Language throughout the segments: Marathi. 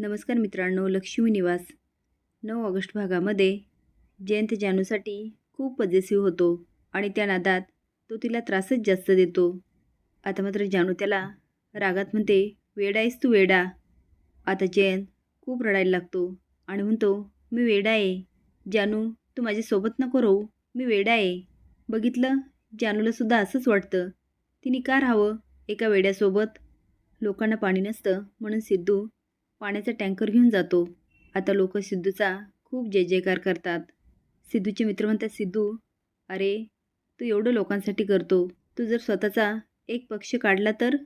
नमस्कार मित्रांनो लक्ष्मी निवास. नऊ ऑगस्ट भागामध्ये जयंत जानूसाठी खूप पजेसिव्ह होतो आणि त्या नादात तो तिला त्रासच जास्त देतो. आता मात्र जानू त्याला रागात म्हणते वेडा आहेस तू वेडा. आता जयंत खूप रडायला लागतो आणि म्हणतो मी वेडा आहे. जानू तू माझ्यासोबत नको राहू. मी वेडा आहे. बघितलं जानूलासुद्धा असंच वाटतं. तिने का राहावं एका वेड्यासोबत? लोकांना पाणी नसतं म्हणून सिद्धू पाण्याचा टँकर घेऊन जातो. आता लोक सिद्धूचा खूप जय जयकार करतात. सिद्धूचे मित्र म्हणतात सिद्धू अरे तू एवढं लोकांसाठी करतो. तू जर स्वतःचा एक पक्ष काढला तर?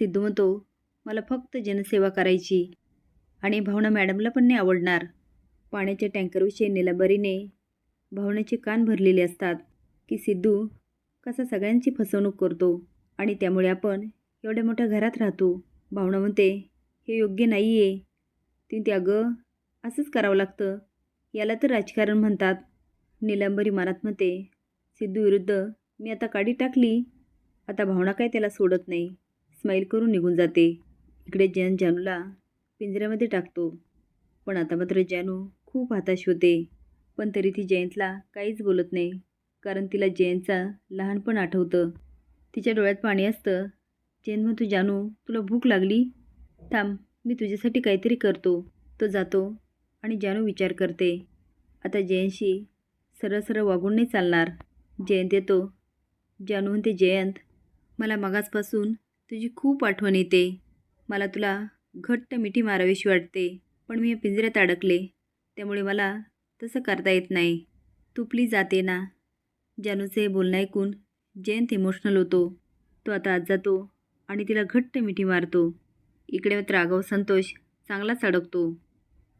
सिद्धू म्हणतो मला फक्त जनसेवा करायची. आणि भावना मॅडमला पण नाही आवडणार. पाण्याच्या टँकरविषयी निलांबरीने भावनेचे कान भरलेले असतात की सिद्धू कसा सगळ्यांची फसवणूक करतो आणि त्यामुळे आपण एवढ्या मोठ्या घरात राहतो. भावना म्हणते हे योग्य नाही आहे तीन ते अगं असंच करावं लागतं. याला तर राजकारण म्हणतात. निलंबरी मनात म्हणते सिद्धू विरुद्ध मी आता काडी टाकली. आता भावना काय त्याला सोडत नाही. स्माईल करून निघून जाते. इकडे जैन जानूला पिंजऱ्यामध्ये टाकतो. पण आता मात्र जानू खूप हताश होते. पण तरी ती जयंतला काहीच बोलत नाही. कारण तिला जयंतचा लहानपण आठवतं. तिच्या डोळ्यात पाणी असतं. जयंत म्हणतो जानू तुला भूक लागली? थांब मी तुझ्यासाठी काहीतरी करतो तो जातो आणि जानू विचार करते. आता जयंतशी सरळ सरळ वागून नाही चालणार. जयंत येतो. जानू म्हणते जयंत मला मगाचपासून तुझी खूप आठवण येते. मला तुला घट्ट मिठी मारावीशी वाटते पण मी या पिंजऱ्यात अडकले. त्यामुळे मला तसं करता येत नाही. तू प्लीज जाते ना. जानूचे हे बोलणं ऐकून जयंत इमोशनल होतो. तो आता आज जातो आणि तिला घट्ट मिठी मारतो. इकडे मात्र राघव संतोष चांगलाच अडकतो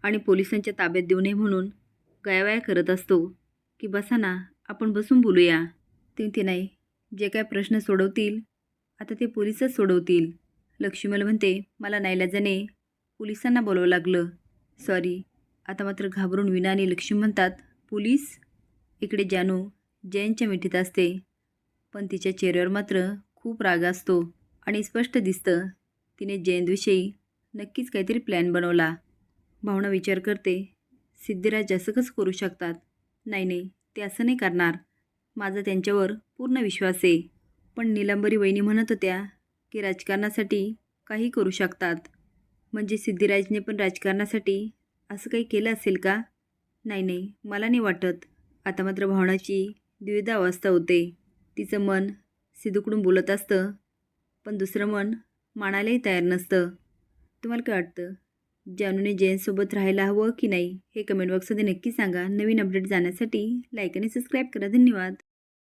आणि पोलिसांच्या ताब्यात देऊ नये म्हणून गायवाया करत असतो की बसा ना आपण बसून बोलूया. तिथे ते नाही जे काय प्रश्न सोडवतील आता ते पोलिसच सोडवतील. लक्ष्मीला म्हणते मला नाईलाजाने पोलिसांना बोलावं लागलं. सॉरी आता मात्र घाबरून विना आणि लक्ष्मी म्हणतात पोलीस इकडे जानू जयंतच्या मिठीत असते. पण तिच्या चेहऱ्यावर मात्र खूप राग असतो आणि स्पष्ट दिसतं तिने जयंतविषयी नक्कीच काहीतरी प्लॅन बनवला. भावना विचार करते सिद्धिराज असं कसं करू शकतात? नाही नाही ते असं नाही करणार. माझा त्यांच्यावर पूर्ण विश्वास आहे. पण निलंबरी वहिनी म्हणत होत्या की राजकारणासाठी काही करू शकतात. म्हणजे सिद्धिराजने पण राजकारणासाठी असं काही केलं असेल का? नाही नाही मला नाही वाटत. आता मात्र भावनाची द्विधा अवस्था होते. तिचं मन सिद्धूकडून बोलत असतं पण दुसरं मन मानायलाही तयार नसतं. तुम्हाला काय वाटतं? जानूने जैनसोबत राहायला हवं की नाही हे कमेंट बॉक्समध्ये नक्की सांगा. नवीन अपडेट जाण्यासाठी लाईक आणि सबस्क्राईब करा. धन्यवाद.